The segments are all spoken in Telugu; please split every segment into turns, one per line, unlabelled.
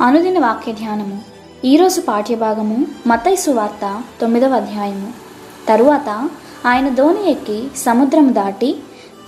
అనుదిన వాక్య ధ్యానము ఈరోజు పాఠ్యభాగము మతైసు వార్త తొమ్మిదవ అధ్యాయము. తరువాత ఆయన ధోని ఎక్కి సముద్రం దాటి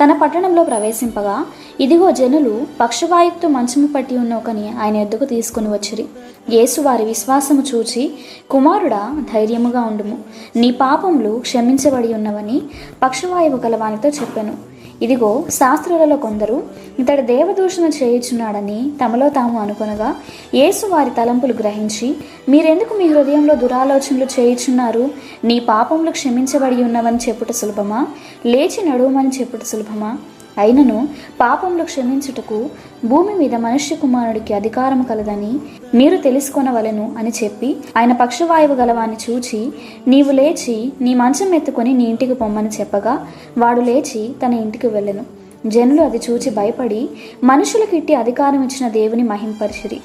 తన పట్టణంలో ప్రవేశింపగా ఇదిగో జనులు పక్షవాయుక్తు మంచము పట్టి ఉన్న ఒకని ఆయన ఎద్దుకు తీసుకుని వచ్చిరి. యేసు వారి విశ్వాసము చూచి కుమారుడా ధైర్యముగా ఉండుము. నీ పాపములు క్షమించబడి ఉన్నవని పక్షవాయువు గలవానితో చెప్పాను. ఇదిగో శాస్త్రులలో కొందరు ఇతడు దేవదూషణ చేయుచున్నాడని తమలో తాము అనుకొనగా యేసు వారి తలంపులు గ్రహించి మీరెందుకు మీ హృదయంలో దురాలోచనలు చేయుచున్నారు? నీ పాపములు క్షమించబడి ఉన్నవని చెప్పుట సులభమా? లేచి నడువమని చెప్పుట సులభమా? అయినను పాపములు క్షమించుటకు భూమి మీద మనుష్య కుమారుడికి అధికారం కలదని మీరు తెలుసుకొనవలెను అని చెప్పి ఆయన పక్షవాయువు గలవాన్ని చూచి నీవు లేచి నీ మంచం ఎత్తుకొని నీ ఇంటికి పొమ్మని చెప్పగా వాడు లేచి తన ఇంటికి వెళ్ళెను. జనులు అది చూచి భయపడి మనుషులకిట్టి అధికారం ఇచ్చిన దేవుని మహింపరిచిరి.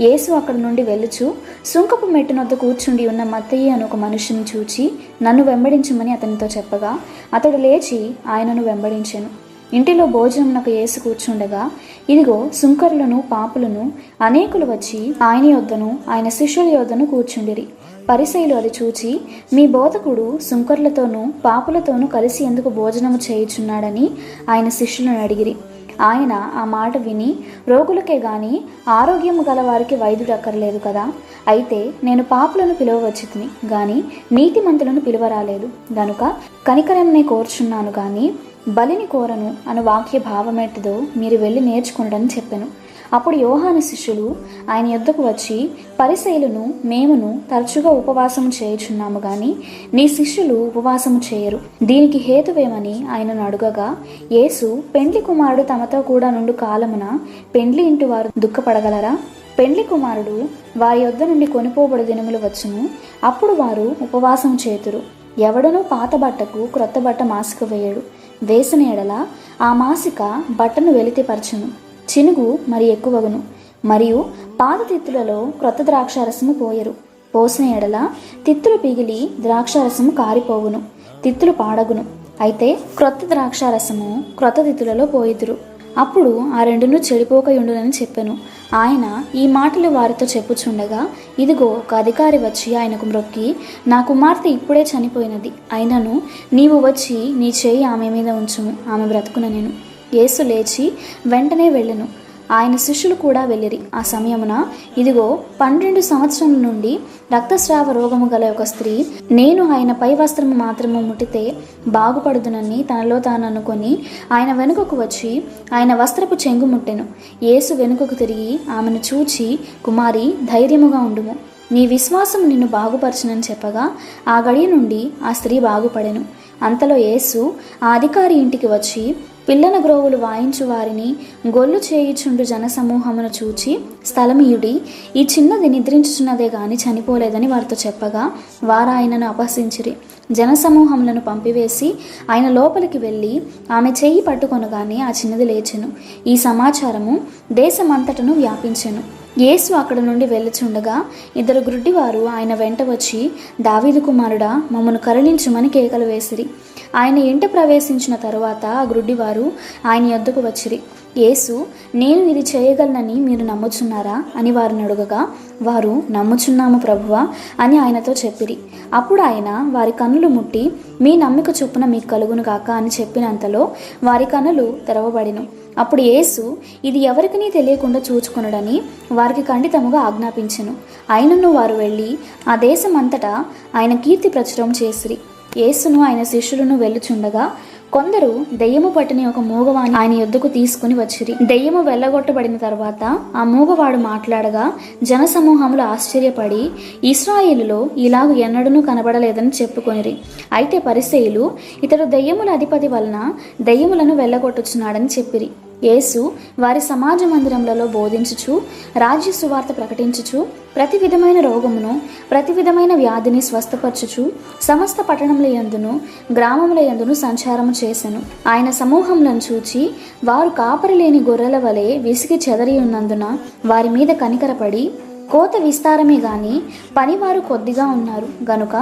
యేసు అక్కడ నుండి వెళ్ళుచు సుంకపు మెట్టునొద్ద కూర్చుండి ఉన్న మత్తయ్య అని ఒక మనుషుని చూచి నన్ను వెంబడించమని అతనితో చెప్పగా అతడు లేచి ఆయనను వెంబడించెను. ఇంటిలో భోజనమునకు వేసి కూర్చుండగా ఇదిగో సుంకరులను పాపులను అనేకులు వచ్చి ఆయన యొద్దను ఆయన శిష్యుల యొద్దను కూర్చుండిరి. పరిశైలు అది చూచి మీ బోధకుడు సుంకర్లతోనూ పాపులతోనూ కలిసి ఎందుకు భోజనము చేయుచున్నాడని ఆయన శిష్యులను అడిగిరి. ఆయన ఆ మాట విని రోగులకే గాని ఆరోగ్యము గలవారికి వైద్యుడు అక్కర్లేదు కదా? అయితే నేను పాపులను పిలువవచ్చుతిని గాని నీతిమంతులను పిలువరాలేదు. గనుక కనికరంనే కోర్చున్నాను గాని బలిని కోరను అను వాక్య భావమేటిదో మీరు వెళ్ళి నేర్చుకునడని చెప్పాను. అప్పుడు యోహాను శిష్యులు ఆయన యొద్దకు వచ్చి పరిశైలును మేమును తరచుగా ఉపవాసము చేయుచున్నాము గాని నీ శిష్యులు ఉపవాసము చేయరు. దీనికి హేతువేమని ఆయనను అడుగగా యేసు పెండ్లి కుమారుడు తమతో కూడా నుండి కాలమున పెండ్లి ఇంటి వారు దుఃఖపడగలరా? పెండ్లి కుమారుడు వారి యొద్ద నుండి కొనిపోబడి దినములు వచ్చును అప్పుడు వారు ఉపవాసం చేతురు. ఎవడనూ పాత బట్టకు క్రొత్త బట్ట మాసుకు వేయడు. వేసిన ఎడల ఆ మాసిక బట్టను వెలితిపరచును. చినుగు మరి ఎక్కువగును. మరియు పాదతిత్తులలో క్రొత్త ద్రాక్షారసము పోయరు. పోసిన ఎడల తిత్తులు పిగిలి ద్రాక్షారసము కారిపోవును. తిత్తులు పాడగును. అయితే క్రొత్త ద్రాక్షారసము క్రొత్త తిత్తులలో పోయిదురు. అప్పుడు ఆ రెండును చెడిపోకయుండునని చెప్పెను. ఆయన ఈ మాటలు వారితో చెప్పుచుండగా ఇదిగో ఒక అధికారి వచ్చి ఆయనకు మ్రొక్కి నా కుమార్తె ఇప్పుడే చనిపోయినది. అయినను నీవు వచ్చి నీ చేయి ఆమె మీద ఉంచుము ఆమె బ్రతుకున నేను యేసు లేచి వెంటనే వెళ్ళను. ఆయన శిష్యులు కూడా వెళ్ళిరి. ఆ సమయమున ఇదిగో పన్నెండు సంవత్సరముల నుండి రక్తస్రావ రోగము గల ఒక స్త్రీ నేను ఆయన పై వస్త్రము మాత్రము ముట్టితే బాగుపడుదునని తనలో తాను అనుకొని ఆయన వెనుకకు వచ్చి ఆయన వస్త్రపు చెంగు ముట్టెను. యేసు వెనుకకు తిరిగి ఆమెను చూచి కుమారి ధైర్యముగా ఉండుము. నీ విశ్వాసం నిన్ను బాగుపరచునని చెప్పగా ఆ గడియ నుండి ఆ స్త్రీ బాగుపడెను. అంతలో యేసు ఆ అధికారి ఇంటికి వచ్చి పిల్లన గ్రోవులు వాయించు వారిని గొల్లు చేయుచుండు జనసమూహమును చూచి స్థలమీయుడి ఈ చిన్నది నిద్రించుచున్నదే గాని చనిపోలేదని వారితో చెప్పగా వారు ఆయనను అపహసించిరి. జనసమూహములను పంపివేసి ఆయన లోపలికి వెళ్ళి ఆమె చెయ్యి పట్టుకొనగానే ఆ చిన్నది లేచెను. ఈ సమాచారము దేశమంతటను వ్యాపించెను. యేసు అక్కడ నుండి వెళ్ళుచుండగా ఇద్దరు గ్రుడ్డివారు ఆయన వెంట వచ్చి దావీదు కుమారుడా మమ్మను కరుణించుమని కేకలు వేసిరి. ఆయన ఇంట ప్రవేశించిన తరువాత ఆ గ్రుడ్డివారు ఆయన యొద్దకు వచ్చిరి. యేసు నేను ఇది చేయగలనని మీరు నమ్ముచున్నారా? అని వారిని అడుగగా వారు నమ్ముచున్నాము ప్రభువా అని ఆయనతో చెప్పిరి. అప్పుడు ఆయన వారి కన్నులు ముట్టి మీ నమ్మిక చొప్పున మీకు కలుగును గాక అని చెప్పినంతలో వారి కన్నులు తెరవబడిను. అప్పుడు యేసు ఇది ఎవరికినీ తెలియకుండా చూచుకునడని వారికి ఖండితముగా ఆజ్ఞాపించెను. అయినను వారు వెళ్ళి ఆ దేశమంతటా ఆయన కీర్తి ప్రచురం చేసిరి. యేసును ఆయన శిష్యులను వెళ్ళుచుండగా కొందరు దెయ్యము పట్టిన ఒక మూగవాణి ఆయన యుద్ధకు తీసుకుని వచ్చిరి. దెయ్యము వెళ్ళగొట్టబడిన తర్వాత ఆ మూగవాడు మాట్లాడగా జనసమూహములు ఆశ్చర్యపడి ఇస్రాయేలులో ఇలాగ ఎన్నడూ కనబడలేదని చెప్పుకొనిరి. అయితే పరిసయులు ఇతడు దెయ్యముల అధిపతి వలన దెయ్యములను వెళ్ళగొట్టుచున్నాడని చెప్పిరి. యేసు వారి సమాజ మందిరములలో బోధించుచు రాజ్య సువార్త ప్రకటించుచు ప్రతి విధమైన రోగమును ప్రతి విధమైన వ్యాధిని స్వస్థపరచుచు సమస్త పట్టణముల యందును గ్రామముల యందును సంచారము చేశాను ఆయన సమూహములను చూచి వారు కాపరి లేని గొర్రెల వలె విసిగి చెదరి ఉన్నందున వారి మీద కనికరపడి కోత విస్తారమే గాని పనివారు కొద్దిగా ఉన్నారు. గనుక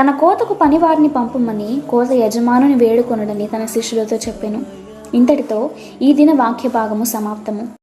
తన కోతకు పనివారిని పంపమని కోత యజమానుని వేడుకొనడని తన శిష్యులతో చెప్పాను. ఇంతటితో ఈ దిన వాక్య భాగము సమాప్తము.